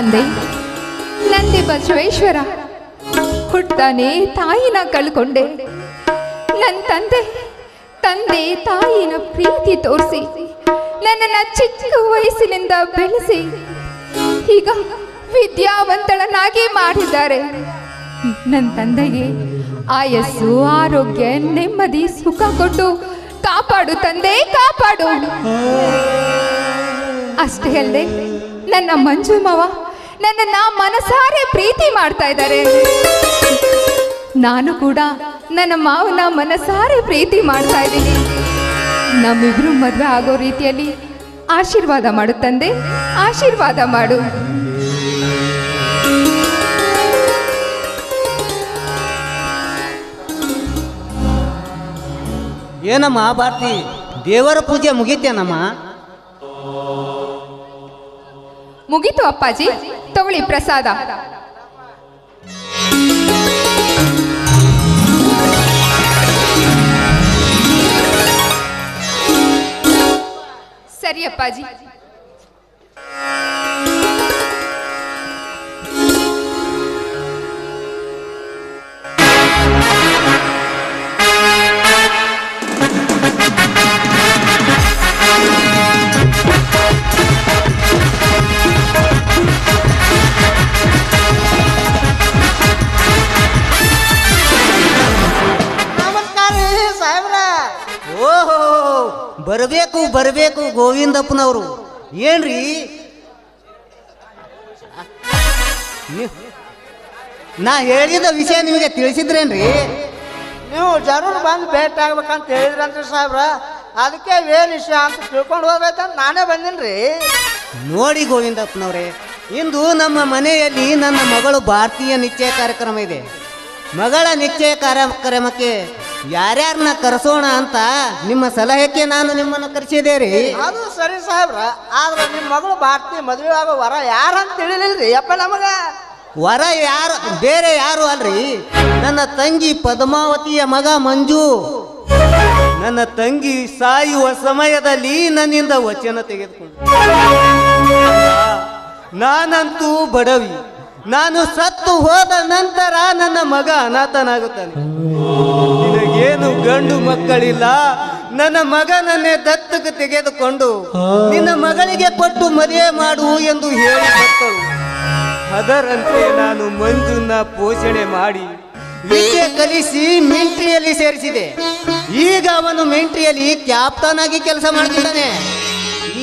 ತಂದೆ. ನಂದಿ ಬಸವೇಶ್ವರ. ಹುಟ್ಟಾನೆ ತಾಯಿನ ಕಳ್ಕೊಂಡೆ. ನನ್ನ ತಂದೆ ತಂದೆ ತಾಯಿನ ಪ್ರೀತಿ ತೋರಿಸಿ, ನನ್ನನ್ನ ಚಿಕ್ಕ ವಯಸ್ಸಿನಿಂದ ಬೆಳೆಸಿ, ಈಗ ವಿದ್ಯಾವಂತಳನ್ನಾಗಿ ಮಾಡಿದ್ದಾರೆ. ನನ್ನ ತಂದೆಗೆ ಆಯಸ್ಸು, ಆರೋಗ್ಯ, ನೆಮ್ಮದಿ, ಸುಖ ಕೊಟ್ಟು ಕಾಪಾಡು ತಂದೆ, ಕಾಪಾಡು. ಅಷ್ಟೇ ಅಲ್ಲದೆ, ನನ್ನ ಮಂಜು ಮಾವ ನನ್ನನ್ನ ಮನಸಾರೆ ಪ್ರೀತಿ ಮಾಡ್ತಾ ಇದ್ದಾರೆ. ನಾನು ಕೂಡ ನನ್ನ ಮಾವನ ಮನಸಾರೆ ಪ್ರೀತಿ ಮಾಡ್ತಾ ಇದ್ದೀನಿ. ನಮ್ಮಿಬ್ರು ಮದುವೆ ಆಗೋ ರೀತಿಯಲ್ಲಿ ಆಶೀರ್ವಾದ ಮಾಡು ತಂದೆ ಆಶೀರ್ವಾದ ಮಾಡು. ಏನಮ್ಮ ಭಾರತಿ? ದೇವರ ಪೂಜೆ ಮುಗಿತೇನಮ್ಮ? ಮುಗೀತು ಅಪ್ಪಾಜಿ. ತಗೊಳ್ಳಿ ಪ್ರಸಾದ. ಸರಿ ಅಪ್ಪಾಜಿ ಬರಬೇಕು ಬರಬೇಕು ಗೋವಿಂದಪ್ಪನವರು. ಏನ್ರಿ? ನೀ- ಹೇಳಿದ ವಿಷಯ ನಿಮಗೆ ತಿಳಿಸಿದ್ರೇನ್ರಿ? ನೀವು ಜರೂರ್ ಬಂದು ಭೇಟಿ ಆಗ್ಬೇಕಂತ ಹೇಳಿದ್ರಂತ್ರಿ ಸಾಹೇಬ್ರ. ಅದಕ್ಕೆ ಏನು ವಿಷಯ ಅಂತ ತಿಳ್ಕೊಂಡು ಹೋಗ್ಬೇಕಂತ ನಾನೇ ಬಂದಿನ್ರಿ. ನೋಡಿ ಗೋವಿಂದಪ್ಪನವ್ರೆ ಇಂದು ನಮ್ಮ ಮನೆಯಲ್ಲಿ ನನ್ನ ಮಗಳು ಭಾರತೀಯ ನಿಶ್ಚಯ ಕಾರ್ಯಕ್ರಮ ಇದೆ. ಮಗಳ ನಿಶ್ಚಯ ಕಾರ್ಯಕ್ರಮಕ್ಕೆ ಯಾರ್ಯಾರನ್ನ ಕರೆಸೋಣ ಅಂತ ನಿಮ್ಮ ಸಲಹೆಗೆ ನಾನು ನಿಮ್ಮನ್ನು ಕರೆಸಿದೆ ರೀ ಅದು ಸರಿ ಸಾಹೇಬ್ರ. ಆದ್ರೆ ನಿಮ್ಮ ಮಗಳು ಭಾರತಿ ಮದುವೆ ಆಗೋ ವರ ಯಾರಂತ ತಿಳಿಲಿಲ್ರಿ ಯಪ್ಪ ನಮಗ? ವರ ಯಾರು ಬೇರೆ ಯಾರು ಅಲ್ರಿ? ನನ್ನ ತಂಗಿ ಪದ್ಮಾವತಿಯ ಮಗ ಮಂಜು. ನನ್ನ ತಂಗಿ ಸಾಯುವ ಸಮಯದಲ್ಲಿ ನನ್ನಿಂದ ವಚನ ತೆಗೆದುಕೊಂಡು. ನಾನಂತೂ ಬಡವಿ. ನಾನು ಸತ್ತು ಹೋದ ನಂತರ ನನ್ನ ಮಗ ಅನಾಥನಾಗುತ್ತಾನೆ. ನಿನಗೇನು ಗಂಡು ಮಕ್ಕಳಿಲ್ಲ? ನನ್ನ ಮಗನನ್ನೇ ದತ್ತಕ್ಕೆ ತೆಗೆದುಕೊಂಡು ನಿನ್ನ ಮಗಳಿಗೆ ಕೊಟ್ಟು ಮದುವೆ ಮಾಡು ಎಂದು ಹೇಳಿ ಬರ್ತಳು ಅದರಂತೆ ನಾನು ಮಂಜುನ ಪೋಷಣೆ ಮಾಡಿ ವಿದ್ಯೆ ಕಲಿಸಿ ಮಿಂಟ್ರಿಯಲ್ಲಿ ಸೇರಿಸಿದೆ. ಈಗ ಅವನು ಮಿಂಟ್ರಿಯಲ್ಲಿ ಕ್ಯಾಪ್ಟನ್ ಆಗಿ ಕೆಲಸ ಮಾಡ್ತಿದ್ದಾನೆ.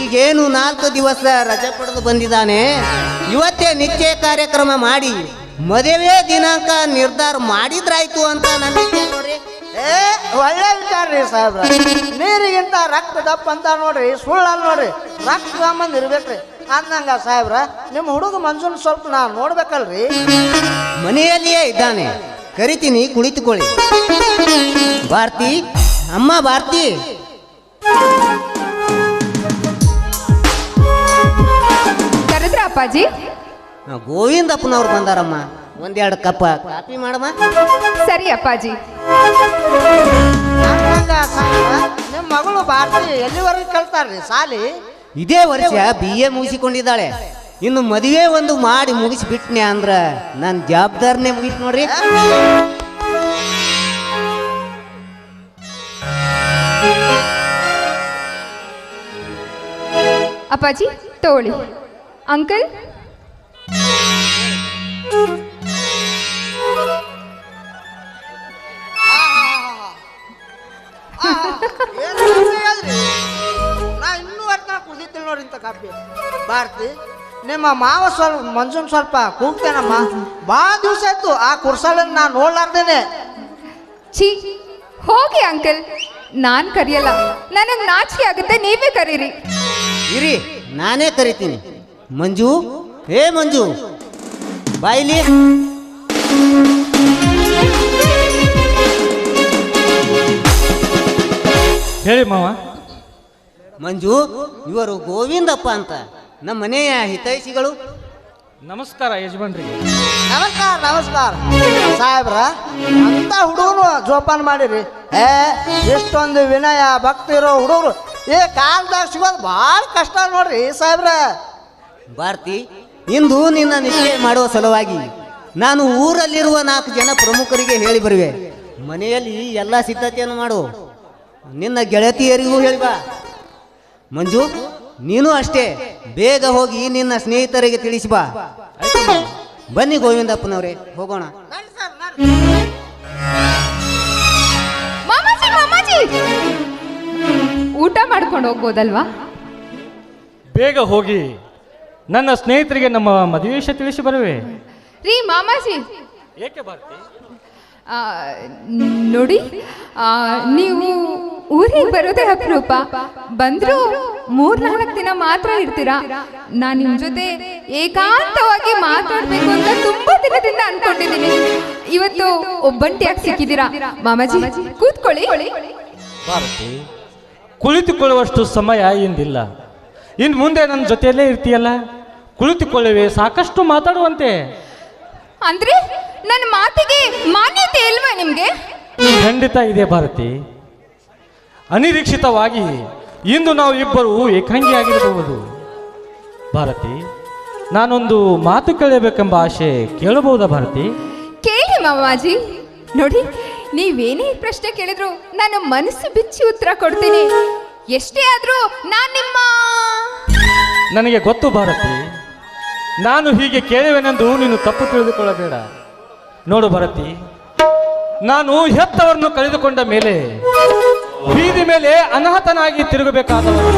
ಈಗೇನು ನಾಲ್ಕು ದಿವಸ ರಜೆ ಪಡೆದು ಬಂದಿದ್ದಾನೆ. ಇವತ್ತೇ ನಿಶ್ಚಯ ಕಾರ್ಯಕ್ರಮ ಮಾಡಿ ಮದುವೆ ದಿನಾಂಕ ನಿರ್ಧಾರ ಮಾಡಿದ್ರಾಯ್ತು ಅಂತ ನನಗೆ ನೋಡ್ರಿ. ಏ ಒಳ್ಳೆ ವಿಚಾರ ರೀ ಸಾಹೇಬ್ರ. ನೀರಿಗಿಂತ ರಕ್ತ ದಪ್ಪ ಅಂತ ನೋಡ್ರಿ ಸುಳ್ಳಲ್ಲ ನೋಡ್ರಿ. ರಕ್ತ ಸಂಬಂಧ ಇರ್ಬೇಕ್ರಿ. ಅಂದಂಗ ಸಾಹೇಬ್ರ ನಿಮ್ಮ ಹುಡುಗ ಮನ್ಸೂನ್ ಸ್ವಲ್ಪ ನಾ ನೋಡ್ಬೇಕಲ್ರಿ. ಮನೆಯಲ್ಲಿಯೇ ಇದ್ದಾನೆ. ಕರಿತೀನಿ ಕುಳಿತುಕೊಳ್ಳಿ. ಭಾರತಿ ಅಮ್ಮ ಭಾರತಿ. ಕರೆದ್ರ ಅಪ್ಪಾಜಿ ಗೋವಿಂದಪ್ಪನವ್ರು ಬಂದಾರಮ್ಮ. ಒಂದೆರಡು ಕಪ್ಪ ಕಾಪಿ ಮಾಡಮ್ಮ ಸರಿ ಅಪ್ಪಾಜಿ. ನಿಮ್ಮ ಮಗಳು ಭಾರತಿ ಎಲ್ಲಿವರೆಗೂ ಕಲ್ತಾರ್ರಿ ಸಾಲಿ? ಇದೇ ವರ್ಷ ಬಿ ಎ ಮುಗಿಸಿಕೊಂಡಿದ್ದಾಳೆ. ಇನ್ನು ಮದುವೆ ಒಂದು ಮಾಡಿ ಮುಗಿಸ್ಬಿಟ್ನೆ ಅಂದ್ರ ನನ್ನ ಜವಾಬ್ದಾರಿನೇ ಮುಗಿತು ನೋಡ್ರಿ. ಅಪ್ಪಾಜಿ ತೋಳಿ ಅಂಕಲ್ ಕಾಪಿ ಭಾರತಿ ನಿಮ್ಮ ಮಾವ ಸ್ವಲ್ಪ ಮಂಜುನ್ ಸ್ವಲ್ಪ ಕೂಗ್ತೇನಮ್ಮ. ಭಾಳ ದಿವಸ ಆಯ್ತು ಆ ಕುರ್ಸಲನ್ನ ನಾನು ನೋಡ್ಲಾರ್ದೇನೆ. ಛೀ ಹೋಗಿ ಅಂಕಲ್. ನಾನ್ ಕರಿಯಲ್ಲ ನನಗೆ ನಾಚಿಕೆ ಆಗುತ್ತೆ ನೀವೇ ಕರೀರಿ. ಇರಿ ನಾನೇ ಕರಿತೀನಿ. ಮಂಜು ಹೇ ಮಂಜು ಬಾಯಿಲಿ. ಹೇಳಿ ಮಾವ. ಮಂಜು ಇವರು ಗೋವಿಂದಪ್ಪ ಅಂತ. ನಮ್ಮ ಮನೆಯ ಹಿತೈಷಿಗಳು. ನಮಸ್ಕಾರ ಯಜಮಾನ್ರಿ. ನಮಸ್ಕಾರ ನಮಸ್ಕಾರ. ಸಾಹೇಬ್ರ ಅಂತ ಹುಡುಗರು ಜೋಪಾನ ಮಾಡಿರಿ. ಏ ಎಷ್ಟೊಂದು ವಿನಯ ಭಕ್ತಿ ಇರೋ ಹುಡುಗರು. ಏ ಕಾಲದಾಗ ಸಿಗೋದು ಭಾಳ ಕಷ್ಟ ನೋಡ್ರಿ ಸಾಹೇಬ್ರ. ಭಾರತಿ ಇಂದು ನಿನ್ನ ನಿಶ್ಚಯ ಮಾಡುವ ಸಲುವಾಗಿ ನಾನು ಊರಲ್ಲಿರುವ ನಾಲ್ಕು ಜನ ಪ್ರಮುಖರಿಗೆ ಹೇಳಿ ಬರುವೆ. ಮನೆಯಲ್ಲಿ ಎಲ್ಲ ಸಿದ್ಧತೆಯನ್ನು ಮಾಡು. ನಿನ್ನ ಗೆಳತಿಯರಿಗೂ ಹೇಳಿ ಬಾ. ಮಂಜು ನೀನು ಅಷ್ಟೇ. ಬೇಗ ಹೋಗಿ ನಿನ್ನ ಸ್ನೇಹಿತರಿಗೆ ತಿಳಿಸಿ ಬಾ. ಬನ್ನಿ ಗೋವಿಂದಪ್ಪನವರೇ ಹೋಗೋಣ. ಮಾಮಾಜಿ ಮಾಮಾಜಿ! ಊಟ ಮಾಡ್ಕೊಂಡು ಹೋಗ್ಬೋದಲ್ವಾ? ಬೇಗ ಹೋಗಿ. ನನ್ನ ಸ್ನೇಹಿತರಿಗೆ ನಮ್ಮ ಮದುವೆ ವಿಷಯ ತಿಳಿಸಿ ಬರುವೆ. ರೀ ಮಾಮಾಜಿ. ಏಕೆ ಭಾರತಿ? ಆ, ನೋಡಿ ಆ, ನೀವು ಊರಿಗೆ ಬರೋದೇ ಅಪರೂಪ. ಬಂದ್ರು ಮೂರ್ ನಾಲ್ಕು ದಿನ ಮಾತ್ರ ಇರ್ತೀರಾ? ನಾನು ನಿಮ್ ಜೊತೆ ಏಕಾಂತವಾಗಿ ಮಾತಾಡ್ಬೇಕು ಅಂತ ತುಂಬಾ ದಿನದಿಂದ ಅನ್ಕೊಂಡಿದ್ದೀನಿ. ಇವತ್ತು ಒಬ್ಬಂಟಿಯಾಗಿ ಸಿಕ್ಕಿದ್ದೀರಾ? ಮಾಮಾಜಿ ಕೂತ್ಕೊಳ್ಳಿ. ಭಾರತಿ ಕುಳಿತುಕೊಳ್ಳುವಷ್ಟು ಸಮಯ ಇಂದಿಲ್ಲ. ಇನ್ನು ಮುಂದೆ ನನ್ನ ಜೊತೆಯಲ್ಲೇ ಇರ್ತೀಯಲ್ಲ? ಕುಳಿತುಕೊಳ್ಳುವೆ ಸಾಕಷ್ಟು ಮಾತಾಡುವಂತೆ. ಅಂದ್ರೆ ನನ್ನ ಮಾತಿಗೆ ಮಾನ್ಯತೆ ಇಲ್ವಾ ನಿಮ್ಗೆ? ಖಂಡಿತ ಇದೆ ಭಾರತಿ. ಅನಿರೀಕ್ಷಿತವಾಗಿ ಇಂದು ನಾವು ಇಬ್ಬರು ಏಕಾಂಗಿಯಾಗಿರಬಹುದು ಭಾರತಿ ನಾನೊಂದು ಮಾತು ಕೇಳಬೇಕೆಂಬ ಆಶೆ ಕೇಳಬಹುದಾ ಭಾರತಿ? ಕೇಳಿ ಮಾವಾಜಿ ನೋಡಿ ನೀವೇನೇ ಪ್ರಶ್ನೆ ಕೇಳಿದ್ರು ನಾನು ಮನಸ್ಸು ಬಿಚ್ಚಿ ಉತ್ತರ ಕೊಡ್ತೀನಿ. ಎಷ್ಟೇ ಆದ್ರೂ ನಾನು ನಿಮ್ಮ ನನಗೆ ಗೊತ್ತು ಭಾರತಿ ನಾನು ಹೀಗೆ ಕೇಳುವೆನೆಂದು ನೀನು ತಪ್ಪು ತಿಳಿದುಕೊಳ್ಳಬೇಡ. ನೋಡು ಭಾರತಿ ನಾನು ಹೆತ್ತವರನ್ನು ಕಳೆದುಕೊಂಡ ಮೇಲೆ ಬೀದಿ ಮೇಲೆ ಅನಾಥನಾಗಿ ತಿರುಗಬೇಕಾದವರು.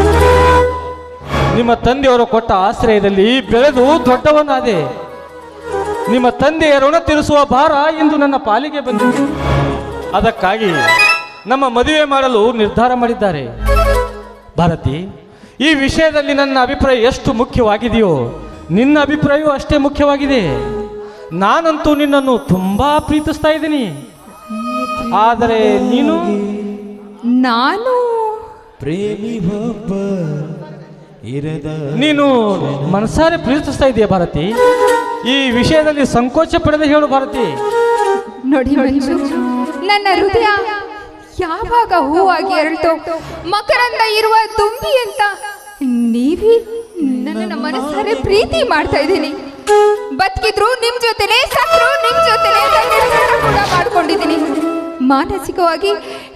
ನಿಮ್ಮ ತಂದೆಯವರು ಕೊಟ್ಟ ಆಶ್ರಯದಲ್ಲಿ ಬೆಳೆದು ದೊಡ್ಡವನಾದೆ. ನಿಮ್ಮ ತಂದೆಯ ಋಣ ತೀರಿಸುವ ಭಾರ ಇಂದು ನನ್ನ ಪಾಲಿಗೆ ಬಂದಿದೆ. ಅದಕ್ಕಾಗಿ ನಮ್ಮ ಮದುವೆ ಮಾಡಲು ನಿರ್ಧಾರ ಮಾಡಿದ್ದಾರೆ. ಭಾರತಿ, ಈ ವಿಷಯದಲ್ಲಿ ನನ್ನ ಅಭಿಪ್ರಾಯ ಎಷ್ಟು ಮುಖ್ಯವಾಗಿದೆಯೋ, ನಿನ್ನ ಅಭಿಪ್ರಾಯವೂ ಅಷ್ಟೇ ಮುಖ್ಯವಾಗಿದೆ. ನಾನಂತೂ ನಿನ್ನನ್ನು ತುಂಬಾ ಪ್ರೀತಿಸ್ತಾ ಇದ್ದೀನಿ. ಆದರೆ ನೀನು ನಾನು ಪ್ರೇಮಿ ಒಬ್ಬ ಇರದ ನೀನು ಮನಸಾರೆ ಪ್ರೀತಿಸ್ತಾ ಇದೆಯಾ ಭಾರತಿ? ಈ ವಿಷಯದಲ್ಲಿ ಸಂಕೋಚ ಪಡೆದ ಹೇಳು ಭಾರತಿ. ನೋಡಿ ನೋಡಿ ನನ್ನ ಹೃದಯ ಯಾವಾಗ ಹೂವಾಗಿ ಅರಳ್ತೋ ಮಕರಂದ ಇರುವ ತುಂಬಿ ಅಂತ ನೀವಿ ನನ್ನ ಮನಸ್ಸಾರೆ ಪ್ರೀತಿ ಮಾಡ್ತಾ ಇದ್ದೀನಿ. ಬದುಕಿದ್ರು ನಿಮ್ ಜೊತೆನೆ ಸತ್ರು ನಿಮ್ ಜೊತೆನೆ ಕೂಡ ಮಾಡ್ಕೊಂಡಿದ್ದೀನಿ. ಮಾನಸಿಕವಾಗಿ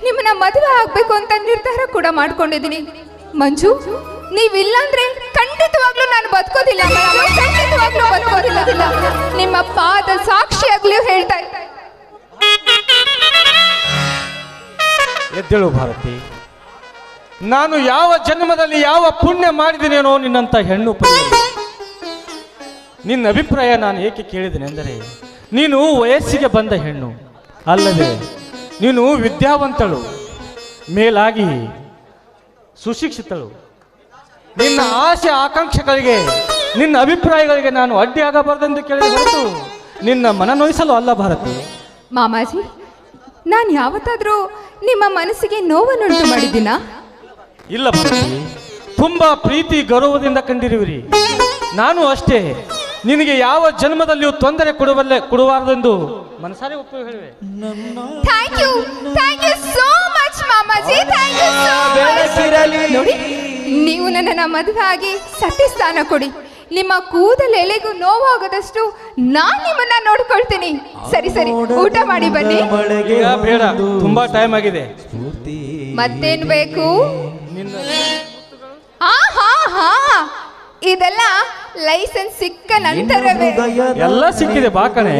ನಿಮ್ಮನ್ನ ಮದುವೆ ಆಗ್ಬೇಕು ಅಂತ ನಿರ್ಧಾರ ಕೂಡ ಮಾಡ್ಕೊಂಡಿದ್ದೀನಿ. ಮಂಜು, ನೀವಿಲ್ಲ ಅಂದ್ರೆ ಖಂಡಿತವಾಗ್ಲೂ ನಾನು ಬದುಕೋದಿಲ್ಲ ಖಂಡಿತವಾಗ್ಲೂ ನಿಮ್ಮ ಪಾದ ಸಾಕ್ಷಿಯಾಗ್ಲೂ ಹೇಳ್ತಾ ಇದ್ದೆ. ಎದ್ದೇಳು ಭಾರತಿ. ನಾನು ಯಾವ ಜನ್ಮದಲ್ಲಿ ಯಾವ ಪುಣ್ಯ ಮಾಡಿದಿನೇನೋ ನಿನ್ನಂತ ಹೆಣ್ಣು ನಿನ್ನ ಅಭಿಪ್ರಾಯ ನಾನು ಏಕೆ ಕೇಳಿದೆನೆಂದರೆ ನೀನು ವಯಸ್ಸಿಗೆ ಬಂದ ಹೆಣ್ಣು. ಅಲ್ಲದೆ ನೀನು ವಿದ್ಯಾವಂತಳು ಮೇಲಾಗಿ ಸುಶಿಕ್ಷಿತಳು. ನಿನ್ನ ಆಸೆ ಆಕಾಂಕ್ಷೆಗಳಿಗೆ ನಿನ್ನ ಅಭಿಪ್ರಾಯಗಳಿಗೆ ನಾನು ಅಡ್ಡಿಯಾಗಬಾರದೆಂದು ಕೇಳಿ ಹೊರತು ನಿನ್ನ ಮನ ನೋಯಿಸಲು ಅಲ್ಲ ಭಾರತಿ. ಮಾಮಾಜಿ ನಾನು ಯಾವತ್ತಾದರೂ ನಿಮ್ಮ ಮನಸ್ಸಿಗೆ ನೋವನ್ನುಂಟು ಮಾಡಿದ್ದೀನ? ಇಲ್ಲ ಭಾರತಿ ತುಂಬಾ ಪ್ರೀತಿ ಗೌರವದಿಂದ ಕಂಡಿರುವಿರಿ. ನಾನು ಅಷ್ಟೇ ನಿನಗೆ ಯಾವ ಜನ್ಮದಲ್ಲಿಯೂ ತೊಂದರೆ ಕೊಡುವಲ್ಲೇ ಕೊಡಬಾರದೆಂದು ಮನಸಾರೆ ಒಪ್ಪು ಹೇಳುವೆ. Thank you thank you so much ಮಾಮಾಜಿ. Thank you so much ನೋಡಿ ನೀವು ನನ್ನ ಮದುವೆ ಆಗಿ ಸತಿ ಸ್ಥಾನ ಕೊಡಿ. ನಿಮ್ಮ ಕೂದಲು ಎಲೆಗೂ ನೋವಾಗದಷ್ಟು ನಾನು ನಿಮ್ಮನ್ನ ನೋಡ್ಕೊಳ್ತೀನಿ. ಸರಿ ಸರಿ. ಊಟ ಮಾಡಿ ಬನ್ನಿ. ಬೇಡ ತುಂಬಾ ಟೈಮ್ ಆಗಿದೆ. ಮತ್ತೇನ್ ಬೇಕು? ಹಾ ಹಾ ಹಾ. ಇದೆಲ್ಲ ಲೈಸೆನ್ಸ್ ಸಿಕ್ಕ ನಂತರವೇ. ಎಲ್ಲ ಸಿಕ್ಕಿದೆ ಬಾ ಕಣೆ.